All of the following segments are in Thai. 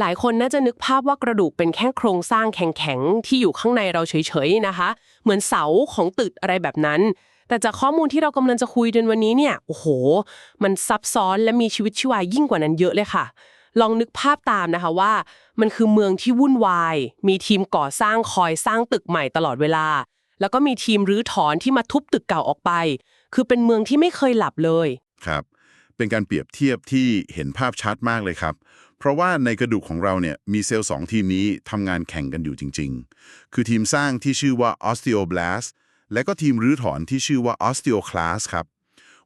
หลายคนน่าจะนึกภาพว่ากระดูกเป็นแค่โครงสร้างแข็งๆ ที่อยู่ข้างในเราเฉยๆนะคะ เหมือนเสาของตึกอะไรแบบนั้น แต่จากข้อมูลที่เรากำลังจะคุยกันวันนี้เนี่ยโอ้โห มันซับซ้อนและมีชีวิตชีวายิ่งกว่านั้นเยอะเลยค่ะ ลองนึกภาพตามนะคะว่า มันคือเมืองที่วุ่นวาย มีทีมก่อสร้างคอยสร้างตึกใหม่ตลอดเวลา แล้วก็มีทีมรื้อถอนที่มาทุบตึกเก่าออกไป คือเป็นเมืองที่ไม่เคยหลับเลยครับ เป็นการเปรียบเทียบที่เห็นภาพชัดมากเลยครับ เพราะว่าในกระดูกของเราเนี่ยมีเซลล์สองทีมนี้ทำงานแข่งกันอยู่จริง ๆ คือทีมสร้างที่ชื่อว่า osteoblast และก็ทีมรื้อถอนที่ชื่อว่า osteoclast ครับ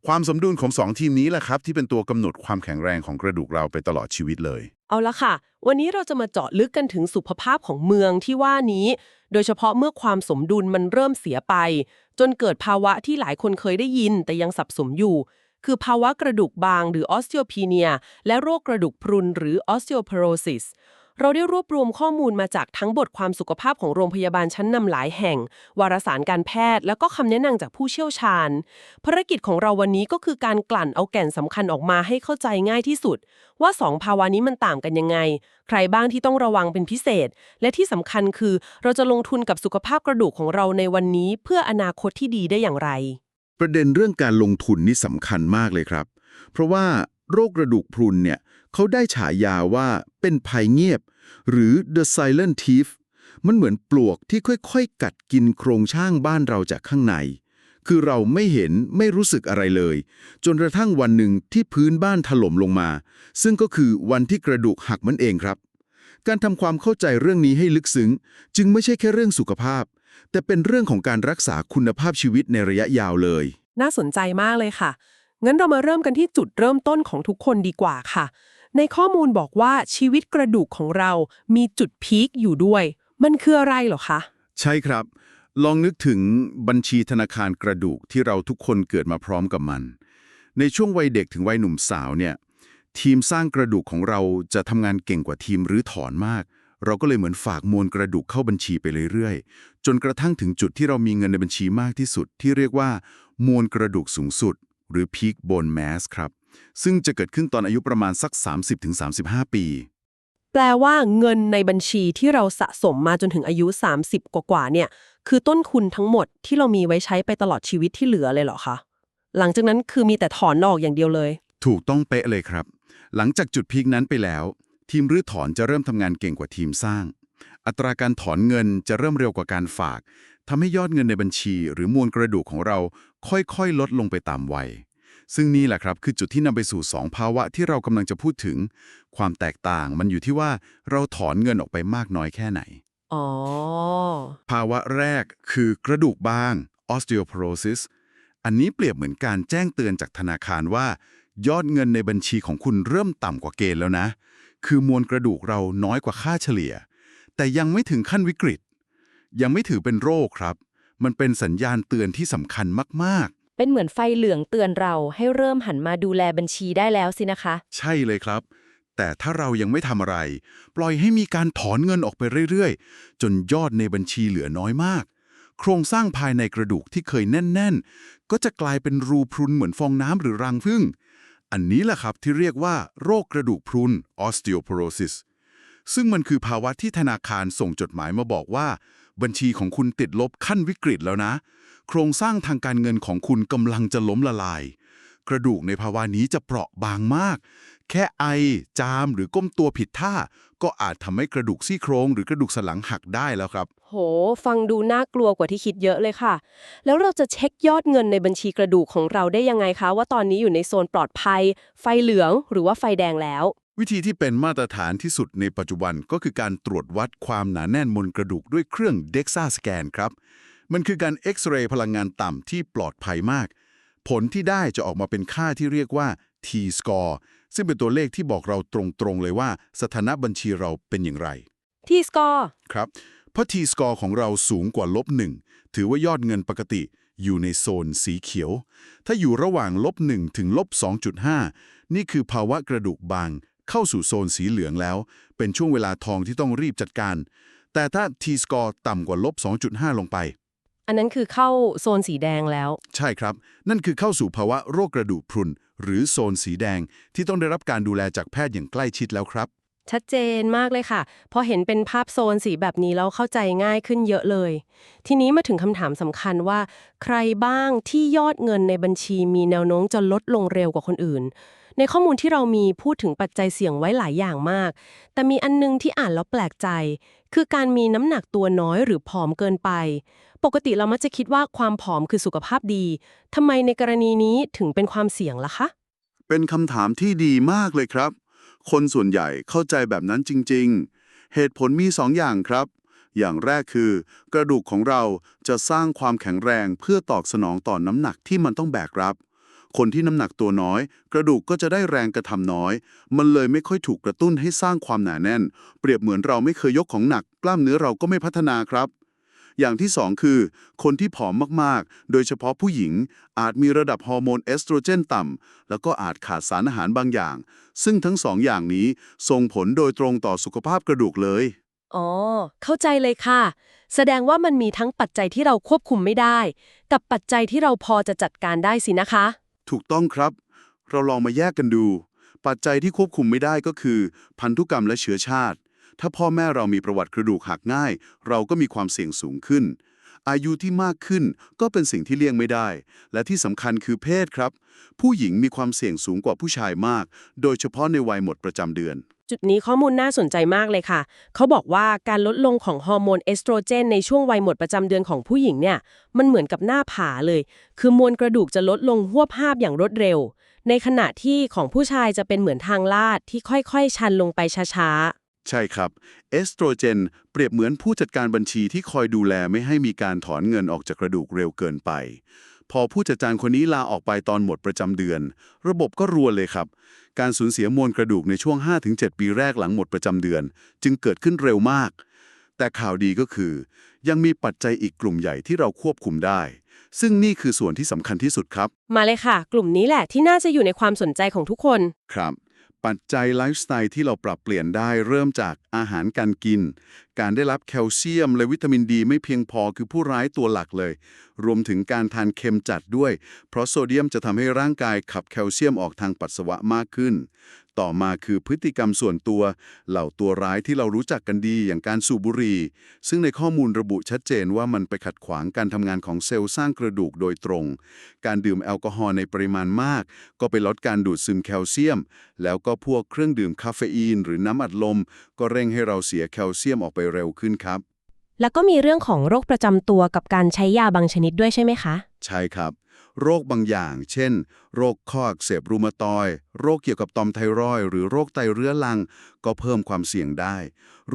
ความสมดุลของสองทีมนี้แหละครับ ที่เป็นตัวกำหนดความแข็งแรงของกระดูกเราไปตลอดชีวิตเลย เอาละค่ะ วันนี้เราจะมาเจาะลึกกันถึงสุขภาพของเมืองที่ว่านี้ โดยเฉพาะเมื่อความสมดุลมันเริ่มเสียไป จนเกิดภาวะที่หลายคนเคยได้ยินแต่ยังสับสนอยู่ คือภาวะกระดูกบางหรือ osteopenia และโรคกระดูกพรุนหรือ osteoporosis เราได้รวบรวมข้อมูลมาจากทั้งบทความสุขภาพของโรงพยาบาลชั้นนำหลายแห่ง วารสารการแพทย์ แล้วก็คำแนะนำจากผู้เชี่ยวชาญ ภารกิจของเราวันนี้ก็คือการกลั่นเอาแก่นสำคัญออกมาให้เข้าใจง่ายที่สุด ว่าสองภาวะนี้มันต่างกันยังไง ใครบ้างที่ต้องระวังเป็นพิเศษ และที่สำคัญคือ เราจะลงทุนกับสุขภาพกระดูกของเราในวันนี้ เพื่ออนาคตที่ดีได้อย่างไร ประเด็นเรื่องการลงทุนนี่สำคัญมากเลยครับ เพราะว่าโรคกระดูกพรุนเนี่ยเขาได้ฉายาว่าเป็นภัยเงียบ หรือ the silent thief มันเหมือนปลวกที่ค่อยๆ กัดกินโครงช่างบ้านเราจากข้างใน คือเราไม่เห็นไม่รู้สึกอะไรเลย จนกระทั่งวันหนึ่งที่พื้นบ้านถล่มลงมา ซึ่งก็คือวันที่กระดูกหักมันเองครับ การทำความเข้าใจเรื่องนี้ให้ลึกซึ้ง จึงไม่ใช่แค่เรื่องสุขภาพ แต่เป็นเรื่องของการรักษาคุณภาพชีวิตในระยะยาวเลย น่าสนใจมากเลยค่ะ งั้นเรามาเริ่มกันที่จุดเริ่มต้นของทุกคนดีกว่าค่ะ ในข้อมูลบอกว่าชีวิตกระดูกของเรามีจุดพีคอยู่ด้วย มันคืออะไรเหรอคะ ใช่ครับ ลองนึกถึงบัญชีธนาคารกระดูกที่เราทุกคนเกิดมาพร้อมกับมัน ในช่วงวัยเด็กถึงวัยหนุ่มสาวเนี่ยทีมสร้างกระดูกของเราจะทำงานเก่งกว่าทีมรื้อถอนมาก เราก็เลยเหมือนฝากมวลกระดูกเข้าบัญชีไปเรื่อยๆ จนกระทั่งถึงจุดที่เรามีเงินในบัญชีมากที่สุด ที่เรียกว่ามวลกระดูกสูงสุด หรือ peak bone mass ครับ ซึ่งจะเกิดขึ้นตอนอายุประมาณสัก 30-35 ปี แปลว่าเงินในบัญชีที่เราสะสมมาจนถึงอายุ 30 กว่าๆเนี่ย คือต้นทุนทั้งหมดที่เรามีไว้ใช้ไปตลอดชีวิตที่เหลือเลยเหรอคะ หลังจากนั้นคือมีแต่ถอนออกอย่างเดียวเลย ถูกต้องเป๊ะเลยครับ หลังจากจุดพีคนั้นไปแล้ว ทีมรื้อถอนจะเริ่มทำงานเก่งกว่าทีมสร้าง อัตราการถอนเงินจะเริ่มเร็วกว่าการฝากทำให้ยอดเงินในบัญชี หรือมวลกระดูกของเราค่อยๆ ลดลงไปตามวัย ซึ่งนี่แหละครับคือจุดที่นำไปสู่2ภาวะที่เรากำลังจะพูดถึง ความแตกต่างมันอยู่ที่ว่าเราถอนเงินออกไปมากน้อยแค่ไหน อ๋อ ภาวะแรกคือกระดูกบาง osteoporosis อันนี้เปรียบเหมือนการแจ้งเตือนจากธนาคารว่า ยอดเงินในบัญชีของคุณเริ่มต่ำกว่าเกณฑ์แล้วนะ คือมวลกระดูกเราน้อยกว่าค่าเฉลี่ย แต่ยังไม่ถึงขั้นวิกฤต ยังไม่ถือเป็นโรคครับ มันเป็นสัญญาณเตือนที่สำคัญมากเป็นเหมือนไฟเหลืองเตือนเราให้เริ่มหันมาดูแลบัญชีได้แล้วสินะคะๆใช่เลยครับ แต่ถ้าเรายังไม่ทำอะไร ปล่อยให้มีการถอนเงินออกไปเรื่อยๆ จนยอดในบัญชีเหลือน้อยมาก โครงสร้างภายในกระดูกที่เคยแน่น ๆ ก็จะกลายเป็นรูพรุนเหมือนฟองน้ำหรือรังผึ้ง อันนี้แหละครับที่เรียกว่าโรคกระดูกพรุน osteoporosis ซึ่งมันคือภาวะที่ธนาคารส่งจดหมายมาบอกว่า บัญชีของคุณติดลบขั้นวิกฤตแล้วนะ โครงสร้างทางการเงินของคุณกำลังจะล้มละลาย กระดูกในภาวะนี้จะเปราะบางมาก แค่ไอ จามหรือก้มตัวผิดท่า ก็อาจทำให้กระดูกซี่โครงหรือกระดูกสันหลังหักได้แล้วครับ โห ฟังดูน่ากลัวกว่าที่คิดเยอะเลยค่ะ แล้วเราจะเช็คยอดเงินในบัญชีกระดูกของเราได้ยังไงคะ ว่าตอนนี้อยู่ในโซนปลอดภัย ไฟเหลืองหรือว่าไฟแดงแล้ว วิธีที่เป็นมาตรฐานที่สุดในปัจจุบันก็คือการตรวจวัดความหนาแน่นมวลกระดูกด้วยเครื่อง DEXA สแกนครับ มันคือการเอ็กซเรย์พลังงานต่ำที่ปลอดภัยมาก ผลที่ได้จะออกมาเป็นค่าที่เรียกว่า T-score ซึ่งเป็นตัวเลขที่บอกเราตรงๆเลยว่าสถานะบัญชีเราเป็นอย่างไร ที่สกอร์ครับเพราะ T-score ของเราสูงกว่าลบ1ถือว่ายอดเงินปกติอยู่ในโซนสีเขียว ถ้าอยู่ระหว่างลบ1ถึงลบ 2.5 นี่คือภาวะกระดูกบาง เข้าสู่โซนสีเหลืองแล้ว เป็นช่วงเวลาทองที่ต้องรีบจัดการ แต่ถ้า T-score ต่ำกว่าลบ 2.5 ลงไป อันนั้นคือเข้าโซนสีแดงแล้ว ใช่ครับ นั่นคือเข้าสู่ภาวะโรคกระดูกพรุน หรือโซนสีแดงที่ต้องได้รับการดูแลจากแพทย์อย่างใกล้ชิดแล้วครับ ชัดเจนมากเลยค่ะ พอเห็นเป็นภาพโซนสีแบบนี้แล้วเข้าใจง่ายขึ้นเยอะเลย ทีนี้มาถึงคำถามสำคัญว่า ใครบ้างที่ยอดเงินในบัญชีมีแนวโน้มจะลดลงเร็วกว่าคนอื่น ในข้อมูลที่เรามีพูดถึงปัจจัยเสี่ยงไว้หลายอย่างมาก แต่มีอันนึงที่อ่านแล้วแปลกใจ คือการมีน้ำหนักตัวน้อยหรือผอมเกินไป ปกติเรามักจะคิดว่าความผอมคือสุขภาพดีทำไมในกรณีนี้ถึงเป็นความเสี่ยงล่ะคะ เป็นคำถามที่ดีมากเลยครับ คนส่วนใหญ่เข้าใจแบบนั้นจริง ๆ เหตุผลมีสองอย่างครับ อย่างแรกคือ กระดูกของเราจะสร้างความแข็งแรงเพื่อตอบสนองต่อนน้ำหนักที่มันต้องแบกรับ คนที่น้ำหนักตัวน้อย กระดูกก็จะได้แรงกระทำน้อย มันเลยไม่ค่อยถูกกระตุ้นให้สร้างความหนาแน่น เปรียบเหมือนเราไม่เคยยกของหนัก กล้ามเนื้อเราก็ไม่พัฒนาครับ อย่างที่สองคือ คนที่ผอมมากๆ โดยเฉพาะผู้หญิง อาจมีระดับฮอร์โมนเอสโตรเจนต่ำ แล้วก็อาจขาดสารอาหารบางอย่าง ซึ่งทั้งสองอย่างนี้ส่งผลโดยตรงต่อสุขภาพกระดูกเลย อ๋อ เข้าใจเลยค่ะ แสดงว่ามันมีทั้งปัจจัยที่เราควบคุมไม่ได้ กับปัจจัยที่เราพอจะจัดการได้สินะคะ ถูกต้องครับ เราลองมาแยกกันดู ปัจจัยที่ควบคุมไม่ได้ก็คือ พันธุกรรมและเชื้อชาติ ถ้าพ่อแม่เรามีประวัติกระดูกหักง่าย เราก็มีความเสี่ยงสูงขึ้น อายุที่มากขึ้นก็เป็นสิ่งที่เลี่ยงไม่ได้ และที่สำคัญคือเพศครับ ผู้หญิงมีความเสี่ยงสูงกว่าผู้ชายมาก โดยเฉพาะในวัยหมดประจำเดือนจุดนี้ข้อมูลน่าสนใจมากเลยค่ะ เขาบอกว่าการลดลงของฮอร์โมนเอสโตรเจนในช่วงวัยหมดประจำเดือนของผู้หญิงเนี่ย มันเหมือนกับหน้าผาเลย คือมวลกระดูกจะลดลงหวบภาพอย่างรวดเร็ว ในขณะที่ของผู้ชายจะเป็นเหมือนทางลาดที่ค่อยๆ ชันลงไปช้าๆ ใช่ครับ เอสโตรเจน เปรียบเหมือนผู้จัดการบัญชีที่คอยดูแลไม่ให้มีการถอนเงินออกจากกระดูกเร็วเกินไป พอผู้จัดการคนนี้ลาออกไปตอนหมดประจำเดือน ระบบก็รัวเลยครับ การสูญเสียมวลกระดูกในช่วง 5-7 ปีแรกหลังหมดประจำเดือน จึงเกิดขึ้นเร็วมาก แต่ข่าวดีก็คือ ยังมีปัจจัยอีกกลุ่มใหญ่ที่เราควบคุมได้ ซึ่งนี่คือส่วนที่สำคัญที่สุดครับๆมาเลยค่ะ กลุ่มนี้แหละที่น่าจะอยู่ในความสนใจของทุกคน ครับ ปัจจัยไลฟ์สไตล์ที่เราปรับเปลี่ยนได้เริ่มจากอาหารการกิน การได้รับแคลเซียมและวิตามินดีไม่เพียงพอคือผู้ร้ายตัวหลักเลย รวมถึงการทานเค็มจัดด้วย เพราะโซเดียมจะทำให้ร่างกายขับแคลเซียมออกทางปัสสาวะมากขึ้น ต่อมาคือพฤติกรรมส่วนตัว เหล่าตัวร้ายที่เรารู้จักกันดีอย่างการสูบบุหรี่ ซึ่งในข้อมูลระบุชัดเจนว่ามันไปขัดขวางการทำงานของเซลล์สร้างกระดูกโดยตรง การดื่มแอลกอฮอล์ในปริมาณมาก ก็ไปลดการดูดซึมแคลเซียม แล้วก็พวกเครื่องดื่มคาเฟอีน หรือน้ำอัดลม ก็เร่งให้เราเสียแคลเซียมออกไปเร็วขึ้นครับ แล้วก็มีเรื่องของโรคประจำตัวกับการใช้ยาบางชนิดด้วยใช่ไหมคะ ใช่ครับ โรคบางอย่าง เช่น โรคข้ออักเสบรูมาตอยโรคเกี่ยวกับต่อมไทรอยหรือโรคไตเรื้อรัง ก็เพิ่มความเสี่ยงได้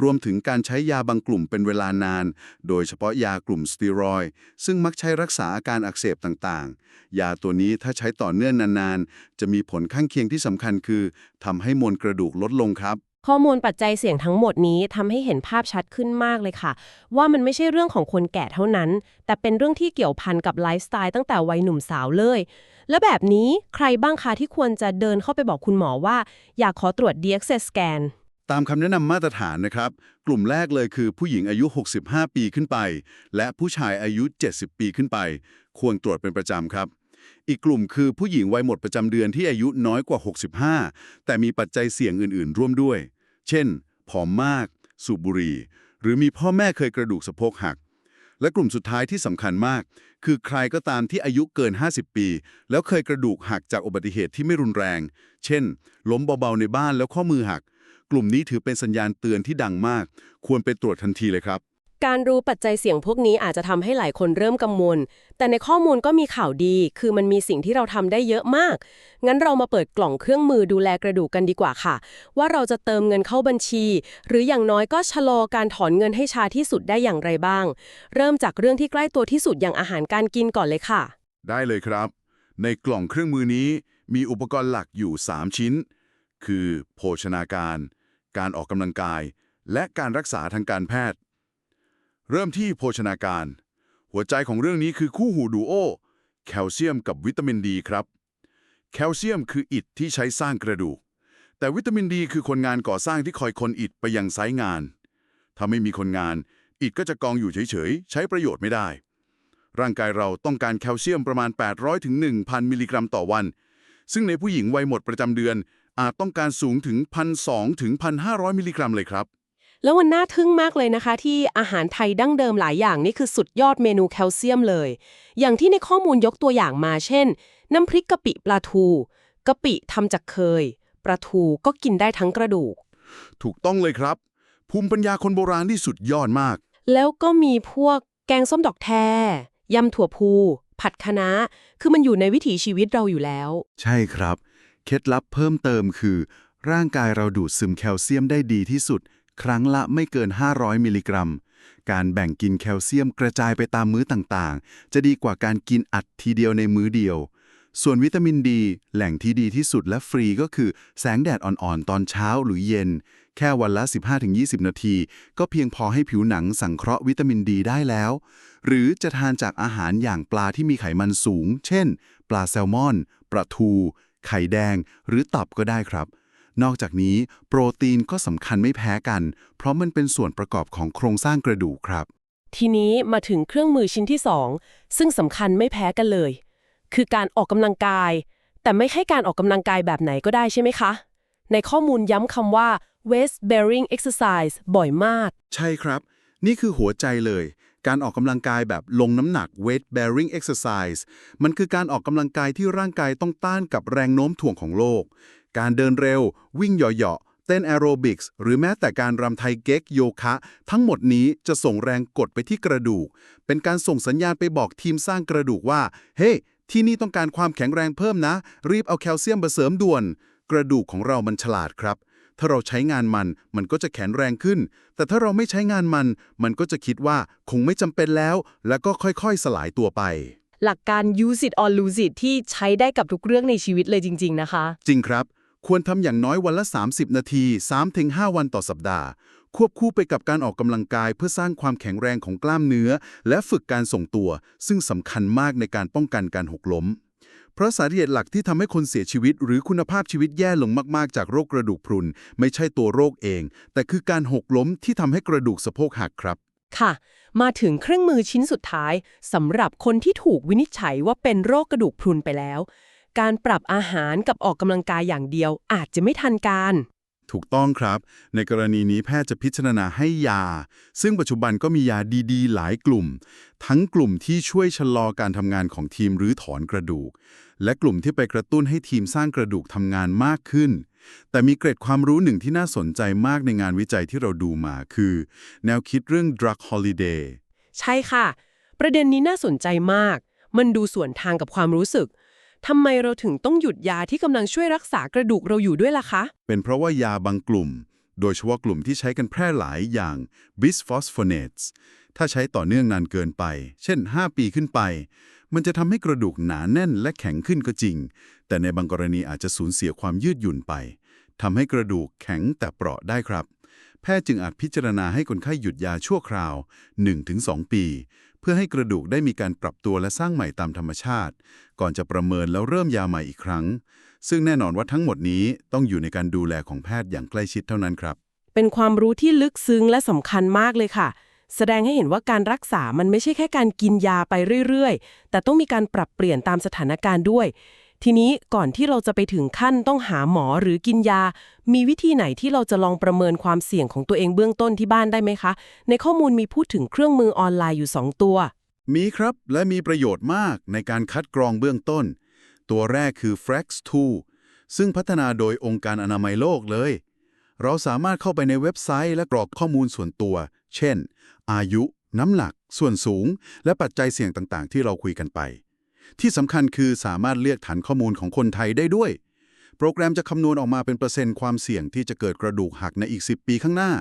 รวมถึงการใช้ยาบางกลุ่มเป็นเวลานาน โดยเฉพาะยากลุ่มสเตียรอยซึ่งมักใช้รักษาอาการอักเสบต่างๆ ยาตัวนี้ถ้าใช้ต่อเนื่องนานๆ จะมีผลข้างเคียงที่สำคัญคือทำให้มวลกระดูกลดลงครับ ข้อมูลปัจจัยเสี่ยงทั้งหมดนี้ทำให้เห็นภาพชัดขึ้นมากเลยค่ะ ว่ามันไม่ใช่เรื่องของคนแก่เท่านั้น แต่เป็นเรื่องที่เกี่ยวพันกับไลฟ์สไตล์ตั้งแต่วัยหนุ่มสาวเลย แล้วแบบนี้ใครบ้างคะที่ควรจะเดินเข้าไปบอกคุณหมอว่า อยากขอตรวจ DXA scan ตามคำแนะนำมาตรฐานนะครับ กลุ่มแรกเลยคือผู้หญิงอายุ 65 ปีขึ้นไป และผู้ชายอายุ 70 ปีขึ้นไป ควรตรวจเป็นประจำครับอีกกลุ่มคือผู้หญิงวัยหมดประจำเดือนที่อายุน้อยกว่า 65 แต่มีปัจจัยเสี่ยงอื่น ๆ ร่วมด้วย เช่น ผอมมาก สูบบุหรี่ หรือมีพ่อแม่เคยกระดูกสะโพกหัก และกลุ่มสุดท้ายที่สำคัญมาก คือใครก็ตามที่อายุเกิน 50 ปี แล้วเคยกระดูกหักจากอุบัติเหตุที่ไม่รุนแรง เช่น ล้มเบาๆในบ้านแล้วข้อมือหัก กลุ่มนี้ถือเป็นสัญญาณเตือนที่ดังมาก ควรไปตรวจทันทีเลยครับ การรู้ปัจจัยเสี่ยงพวกนี้อาจจะทำให้หลายคนเริ่มกังวล แต่ในข้อมูลก็มีข่าวดี คือมันมีสิ่งที่เราทำได้เยอะมาก งั้นเรามาเปิดกล่องเครื่องมือดูแลกระดูกกันดีกว่าค่ะ ว่าเราจะเติมเงินเข้าบัญชี หรืออย่างน้อยก็ชะลอการถอนเงินให้ช้าที่สุดได้อย่างไรบ้าง เริ่มจากเรื่องที่ใกล้ตัวที่สุดอย่างอาหารการกินก่อนเลยค่ะ ได้เลยครับ ในกล่องเครื่องมือนี้มีอุปกรณ์หลักอยู่ 3 ชิ้น คือ โภชนาการ การออกกำลังกาย และการรักษาทางการแพทย์ เริ่มที่โภชนาการ หัวใจของเรื่องนี้คือคู่หูดูโอแคลเซียมกับวิตามินดีครับ แคลเซียมคืออิฐที่ใช้สร้างกระดูก แต่วิตามินดีคือคนงานก่อสร้างที่คอยคนอิฐไปยังไซต์งาน ถ้าไม่มีคนงาน อิฐก็จะกองอยู่เฉยๆ ใช้ประโยชน์ไม่ได้ ร่างกายเราต้องการแคลเซียมประมาณ 800ถึง1,000 มิลลิกรัมต่อวัน ซึ่งในผู้หญิงวัยหมดประจำเดือนอาจต้องการสูงถึง1,200ถึง1,500 มิลลิกรัมเลยครับ แล้วมันน่าทึ่งมากเลยนะคะ ที่อาหารไทยดั้งเดิมหลายอย่างนี่คือสุดยอดเมนูแคลเซียมเลย อย่างที่ในข้อมูลยกตัวอย่างมาเช่น น้ำพริกกะปิปลาทูกะปิทำจากเคยปลาทูก็กินได้ทั้งกระดูก ถูกต้องเลยครับ ภูมิปัญญาคนโบราณที่สุดยอดมาก แล้วก็มีพวกแกงส้มดอกแทยำถั่วพูผัดคะน้าคือมันอยู่ในวิถีชีวิตเราอยู่แล้ว ใช่ครับ เคล็ดลับเพิ่มเติมคือ ร่างกายเราดูดซึมแคลเซียมได้ดีที่สุด ครั้งละไม่เกิน 500 มิลลิกรัม การแบ่งกินแคลเซียมกระจายไปตามมื้อต่างๆ จะดีกว่าการกินอัดทีเดียวในมื้อเดียว ส่วนวิตามินดี แหล่งที่ดีที่สุดและฟรีก็คือแสงแดดอ่อนๆ ตอนเช้าหรือเย็น แค่วันละ 15-20 นาที ก็เพียงพอให้ผิวหนังสังเคราะห์วิตามินดีได้แล้ว หรือจะทานจากอาหารอย่างปลาที่มีไขมันสูง เช่น ปลาแซลมอน ปลาทู ไข่แดง หรือตับก็ได้ครับ นอกจากนี้ โปรตีนก็สำคัญไม่แพ้กัน เพราะมันเป็นส่วนประกอบของโครงสร้างกระดูกครับ ทีนี้มาถึงเครื่องมือชิ้นที่ 2 ซึ่งสำคัญไม่แพ้กันเลย คือการออกกำลังกาย แต่ไม่ใช่การออกกำลังกายแบบไหนก็ได้ใช่ไหมคะ ในข้อมูลย้ำคำว่า waist bearing exercise บ่อยมาก ใช่ครับ นี่คือหัวใจเลย การออกกำลังกายแบบลงน้ำหนัก weight bearing exercise มันคือการออกกำลังกายที่ร่างกายต้องต้านกับแรงโน้มถ่วงของโลก การเดินเร็ว วิ่งเหยาะๆเต้นแอโรบิกส์หรือแม้แต่การรำไทยเก๊กโยคะ ทั้งหมดนี้จะส่งแรงกดไปที่กระดูก เป็นการส่งสัญญาณไปบอกทีมสร้างกระดูกว่า เฮ้ที่นี่ต้องการความแข็งแรงเพิ่มนะ รีบเอาแคลเซียมมาเสริมด่วน กระดูกของเรามันฉลาดครับ ถ้าเราใช้งานมันมันก็จะแข็งแรงขึ้น แต่ถ้าเราไม่ใช้งานมัน มันก็จะคิดว่าคงไม่จำเป็นแล้ว แล้วก็ค่อยๆสลายตัวไปหลักการ use it or lose it ที่ใช้ได้กับทุกเรื่องในชีวิตเลยจริง ๆ นะคะ จริงครับ ควรทำอย่างน้อยวันละ 30 นาที 3-5 วันต่อสัปดาห์ ควบคู่ไปกับการออกกำลังกายเพื่อสร้างความแข็งแรงของกล้ามเนื้อ และฝึกการส่งตัว ซึ่งสำคัญมากในการป้องกันการหกล้ม เพราะสาเหตุหลักที่ทำให้คนเสียชีวิต หรือคุณภาพชีวิตแย่ลงมาก ๆ จากโรคกระดูกพรุน ไม่ใช่ตัวโรคเอง แต่คือการหกล้มที่ทำให้กระดูกสะโพกหักครับ ค่ะ มาถึงเครื่องมือชิ้นสุดท้ายสำหรับคนที่ถูกวินิจฉัยว่าเป็นโรคกระดูกพรุนไปแล้ว การปรับอาหารกับออกกำลังกายอย่างเดียวอาจจะไม่ทันการ ถูกต้องครับ ในกรณีนี้แพทย์จะพิจารณาให้ยา ซึ่งปัจจุบันก็มียาดีๆ หลายกลุ่ม ทั้งกลุ่มที่ช่วยชะลอการทำงานของทีมหรือถอนกระดูก และกลุ่มที่ไปกระตุ้นให้ทีมสร้างกระดูกทำงานมากขึ้น แต่มีเกร็ดความรู้หนึ่งที่น่าสนใจมากในงานวิจัยที่เราดูมาคือ แนวคิดเรื่อง drug holiday ใช่ค่ะ ประเด็นนี้น่าสนใจมาก มันดูส่วนทางกับความรู้สึก ทำไมเราถึงต้องหยุดยาที่กำลังช่วยรักษากระดูกเราอยู่ด้วยล่ะคะ เป็นเพราะว่ายาบางกลุ่ม โดยเฉพาะกลุ่มที่ใช้กันแพร่หลายอย่าง bisphosphonates ถ้าใช้ต่อเนื่องนานเกินไป เช่น 5 ปีขึ้นไป มันจะทำให้กระดูกหนาแน่นและแข็งขึ้นก็จริง แต่ในบางกรณีอาจจะสูญเสียความยืดหยุ่นไปทำให้กระดูกแข็งแต่เปราะได้ครับ แพทย์จึงอาจพิจารณาให้คนไข้หยุดยาชั่วคราว 1-2 ปี เพื่อให้กระดูกได้มีการปรับตัวและสร้างใหม่ตามธรรมชาติ ก่อนจะประเมินแล้วเริ่มยาใหม่อีกครั้ง ซึ่งแน่นอนว่าทั้งหมดนี้ต้องอยู่ในการดูแลของแพทย์อย่างใกล้ชิดเท่านั้นครับ เป็นความรู้ที่ลึกซึ้งและสำคัญมากเลยค่ะ แสดงให้เห็นว่าการรักษามันไม่ใช่แค่การกินยาไปเรื่อยๆ แต่ต้องมีการปรับเปลี่ยนตามสถานการณ์ด้วย ทีนี้ก่อนที่เราจะไปถึงขั้นต้องหาหมอหรือกินยา มีวิธีไหนที่เราจะลองประเมินความเสี่ยงของตัวเองเบื้องต้นที่บ้านได้ไหมคะ ในข้อมูลมีพูดถึงเครื่องมือออนไลน์อยู่ 2 ตัว มีครับและมีประโยชน์มากในการคัดกรองเบื้องต้น ตัวแรกคือ Frax2 ซึ่งพัฒนาโดยองค์การอนามัยโลกเลย เราสามารถเข้าไปในเว็บไซต์และกรอกข้อมูลส่วนตัว เช่น อายุ น้ำหนัก ส่วนสูง และปัจจัยเสี่ยงต่างๆ ที่เราคุยกันไป ที่สำคัญคือสามารถเลือกฐานข้อมูลของคนไทยได้ด้วย โปรแกรมจะคำนวณออกมาเป็นเปอร์เซ็นต์ความเสี่ยงที่จะเกิดกระดูกหักในอีก 10 ปีข้างหน้า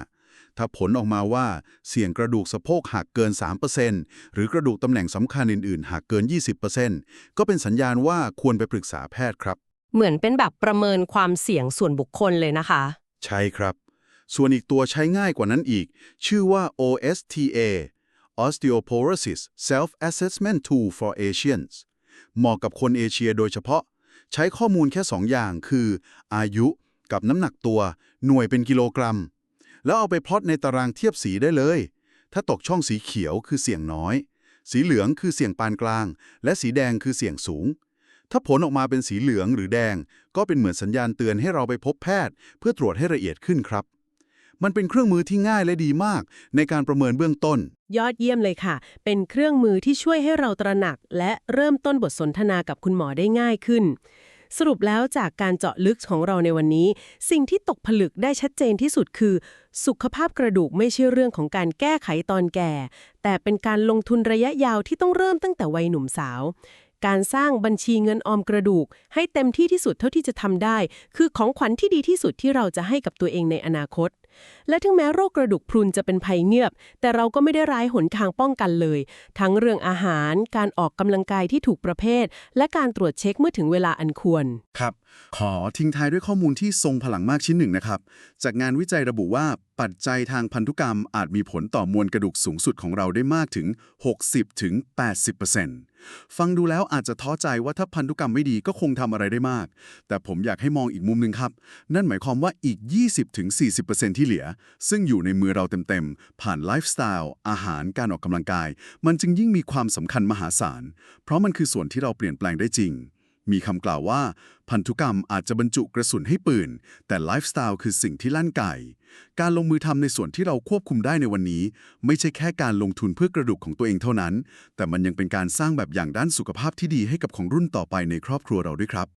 ถ้าผลออกมาว่าเสี่ยงกระดูกสะโพกหักเกิน 3%หรือกระดูกตำแหน่งสำคัญอื่น ๆ หักเกิน 20%ก็เป็นสัญญาณว่าควรไปปรึกษาแพทย์ครับ เหมือนเป็นแบบประเมินความเสี่ยงส่วนบุคคลเลยนะคะ ใช่ครับ ส่วนอีกตัวใช้ง่ายกว่านั้นอีก ชื่อว่า OSTA Osteoporosis Self-Assessment Tool for Asians เหมาะกับคนเอเชียโดยเฉพาะ ใช้ข้อมูลแค่2อย่างคือ อายุกับน้ำหนักตัว หน่วยเป็นกิโลกรัม แล้วเอาไปพลอตในตารางเทียบสีได้เลย ถ้าตกช่องสีเขียวคือเสี่ยงน้อย สีเหลืองคือเสี่ยงปานกลาง และสีแดงคือเสี่ยงสูง ถ้าผลออกมาเป็นสีเหลืองหรือแดง ก็เป็นเหมือนสัญญาณเตือนให้เราไปพบแพทย์ เพื่อตรวจให้ละเอียดขึ้นครับ มันเป็นเครื่องมือที่ง่ายและดีมาก ในการประเมินเบื้องต้น ยอดเยี่ยมเลยค่ะ เป็นเครื่องมือที่ช่วยให้เราตระหนัก และเริ่มต้นบทสนทนากับคุณหมอได้ง่ายขึ้น สรุปแล้วจากการเจาะลึกของเราในวันนี้ สิ่งที่ตกผลึกได้ชัดเจนที่สุดคือ สุขภาพกระดูกไม่ใช่เรื่องของการแก้ไขตอนแก่ แต่เป็นการลงทุนระยะยาวที่ต้องเริ่มตั้งแต่วัยหนุ่มสาว การสร้างบัญชีเงินออมกระดูก ให้เต็มที่ที่สุดเท่าที่จะทำได้ คือของขวัญที่ดีที่สุดที่เราจะให้กับตัวเองในอนาคต และถึงแม้โรคกระดูกพรุนจะเป็นภัยเงียบ แต่เราก็ไม่ได้ร้ายหนทางป้องกันเลย ทั้งเรื่องอาหาร การออกกำลังกายที่ถูกประเภท และการตรวจเช็คเมื่อถึงเวลาอันควร ครับ ขอทิ้งท้ายด้วยข้อมูลที่ทรงพลังมากชิ้นหนึ่งนะครับ จากงานวิจัยระบุว่าปัจจัยทางพันธุกรรมอาจมีผลต่อมวลกระดูกสูงสุดของเราได้มากถึง 60-80%ถึง80% ฟังดูแล้วอาจจะท้อใจว่าถ้าพันธุกรรมไม่ดีก็คงทำอะไรได้มาก แต่ผมอยากให้มองอีกมุมหนึ่งครับ นั่นหมายความว่าอีก 20-40%ที่เหลือ ซึ่งอยู่ในมือเราเต็มๆ ผ่านไลฟ์สไตล์อาหารการออกกำลังกาย มันจึงยิ่งมีความสำคัญมหาศาล เพราะมันคือส่วนที่เราเปลี่ยนแปลงได้จริง มีคำกล่าวว่า พันธุกรรมอาจจะบรรจุกระสุนให้ปืน แต่ไลฟ์สไตล์คือสิ่งที่ลั่นไก่ การลงมือทำในส่วนที่เราควบคุมได้ในวันนี้ ไม่ใช่แค่การลงทุนเพื่อกระดูกของตัวเองเท่านั้น แต่มันยังเป็นการสร้างแบบอย่างด้านสุขภาพที่ดีให้กับของรุ่นต่อไปในครอบครัวเราด้วยครับ